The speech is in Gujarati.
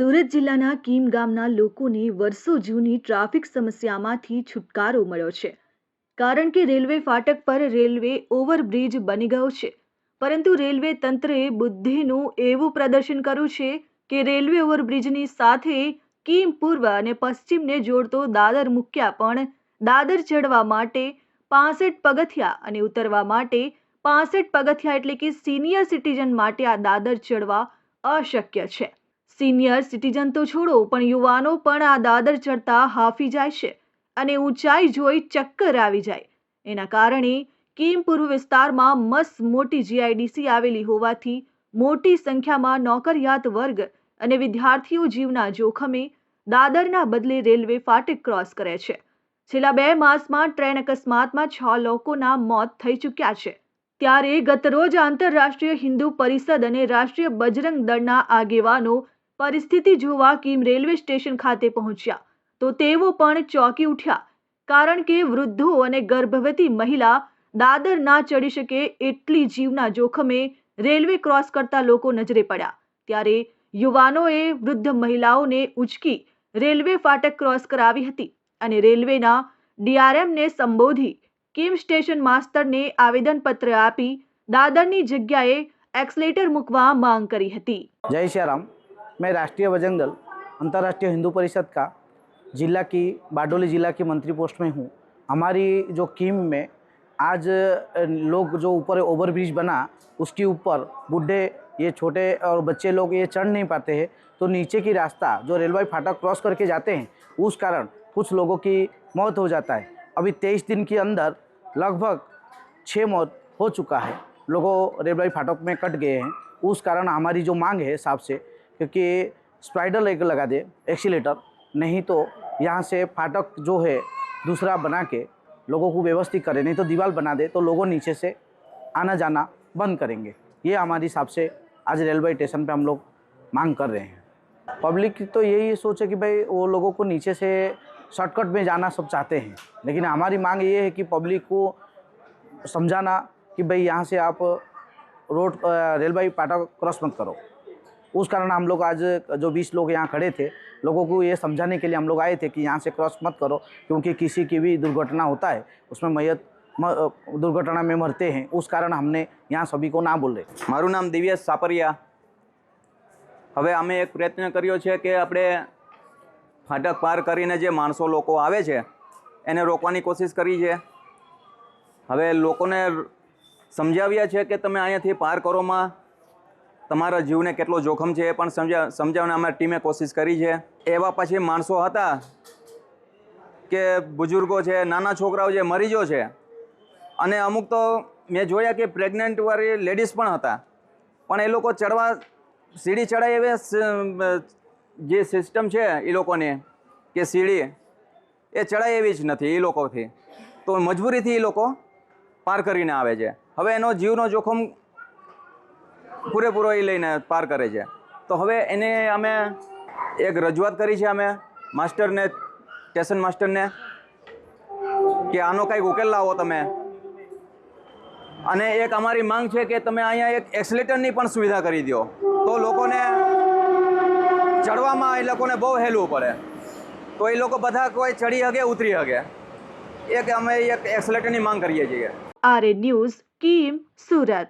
સુરત જિલ્લાના કીમ ગામના લોકોને વર્ષો જૂની ટ્રાફિક સમસ્યામાંથી છુટકારો મળ્યો છે. કારણ કે રેલવે ફાટક પર રેલવે ઓવરબ્રિજ બની ગયો છે. પરંતુ રેલવે તંત્રે બુદ્ધિનું એવું પ્રદર્શન કર્યું છે કે રેલવે ઓવરબ્રિજની સાથે કીમ પૂર્વ અને પશ્ચિમને જોડતો દાદર મૂક્યા પણ દાદર ચડવા માટે પાસઠ પગથિયા અને ઉતરવા માટે પાસઠ પગથિયા એટલે કે સિનિયર સિટીઝન માટે આ દાદર ચડવા અશક્ય છે. સિનિયર સિટીઝન તો છોડો, પણ યુવાનો પણ આ દાદર ચડતા હાફી જાય છે અને ઊંચાઈ જોઈ ચક્કર આવી જાય. એના કારણે કીમ વિસ્તારમાં મસ્ત મોટી જીઆઈડીસી આવેલી હોવાથી મોટી સંખ્યામાં નોકરિયાત વર્ગ અને વિદ્યાર્થીઓ જીવના જોખમે દાદરના બદલે રેલવે ફાટક ક્રોસ કરે છે. છેલ્લા બે માસમાં ટ્રેન અકસ્માતમાં છ લોકોના મોત થઈ ચૂક્યા છે. ત્યારે ગતરોજ આંતરરાષ્ટ્રીય હિન્દુ પરિષદ અને રાષ્ટ્રીય બજરંગ દળના આગેવાનો પરિસ્થિતિ જોવા કિમ રેલવે સ્ટેશન ખાતે પહોંચ્યા. તો તેઓ પણ ચોંકી ઉઠ્યા. કારણ કે વૃદ્ધો અને ગર્ભવતી મહિલા દાદર ના ચડી શકે એટલી જીવના જોખમે રેલવે ક્રોસ કરતા લોકો નજરે પડ્યા. ત્યારે યુવાનોએ વૃદ્ધ મહિલાઓને ઉચકી રેલવે ફાટક ક્રોસ કરાવી હતી અને રેલવેના ડીઆરએમને સંબોધી કિમ સ્ટેશન માસ્તરને આવેદનપત્ર આપી દાદરની જગ્યાએ એક્સલેટર મૂકવા માંગ કરી હતી. જય શ્રી રામ. मैं राष्ट्रीय बजरंग दल, अंतर्राष्ट्रीय हिंदू परिषद का जिला की बारडोली जिला की मंत्री पोस्ट में हूँ। हमारी जो कीम में आज लोग जो ऊपर ओवरब्रिज बना, उसके ऊपर बूढ़े, ये छोटे और बच्चे लोग ये चढ़ नहीं पाते हैं तो नीचे की रास्ता जो रेलवे फाटक क्रॉस करके जाते हैं, उस कारण कुछ लोगों की मौत हो जाता है। अभी तेईस दिन के अंदर लगभग छः मौत हो चुका है। लोगों रेलवे फाटक में कट गए हैं। उस कारण हमारी जो मांग है साहब से क्योंकि स्पाइडर लेकर लगा दे एक्सीटर नहीं तो यहाँ से फाटक जो है दूसरा बना के लोगों को व्यवस्थित करें, नहीं तो दीवार बना दे तो लोगों नीचे से आना जाना बंद करेंगे। ये हमारे हिसाब से आज रेलवे स्टेशन पे हम लोग मांग कर रहे हैं। पब्लिक तो यही सोच कि भाई वो लोगों को नीचे से शॉर्टकट में जाना सब चाहते हैं, लेकिन हमारी मांग ये है कि पब्लिक को समझाना कि भाई यहाँ से आप रोड रेलवे फाटक क्रॉस मत करो। उस कारण हम लोग आज जो बीस लोग यहाँ खड़े थे लोगों को ये समझाने के लिए हम लोग आए थे कि यहाँ से क्रॉस मत करो क्योंकि किसी की भी दुर्घटना होता है उसमें मैयत म- अ, दुर्घटना में मरते हैं उस कारण हमने यहाँ सभी को ना बोल रहे મારું નામ દિવ્યેશ સાપરિયા હવે અમે એક પ્રયત્ન કર્યો છે કે આપણે ફાટક પાર કરીને જે માણસો લોકો આવે છે એને રોકવાની કોશિશ કરી છે હવે લોકોને સમજાવ્યા છે કે તમે અહીંયાથી પાર કરોમાં તમારા જીવને કેટલો જોખમ છે એ પણ સમજા સમજાવવાની અમારી ટીમે કોશિશ કરી છે. એવા પછી માણસો હતા કે બુજુર્ગો છે, નાના છોકરાઓ છે, મરીજો છે. અને અમુક તો મેં જોયા કે પ્રેગ્નન્ટવાળી લેડીઝ પણ હતા. પણ એ લોકો ચડવા, સીડી ચડાય એવી જે સિસ્ટમ છે એ લોકોની, કે સીડી, એ ચડાય એવી જ નથી એ લોકોથી. તો મજબૂરીથી એ લોકો પાર કરીને આવે છે. હવે એનો જીવનો જોખમ પૂરેપૂરો એ લઈને પાર કરે છે. તો હવે એને અમે એક રજૂઆત કરી છે અમે માસ્ટરને, સ્ટેશન માસ્ટરને, કે આનો કંઈક ઉકેલ લાવો તમે. અને એક અમારી માંગ છે કે તમે અહીંયા એક એક્સલેટરની પણ સુવિધા કરી દો. તો લોકોને ચડવામાં એ લોકોને બહુ હેલવું પડે. તો એ લોકો બધા કોઈ ચડી હગે, ઉતરી શકે એક અમે એક એક્સલેટરની માંગ કરીએ છીએ. RA news, Kim, Surat.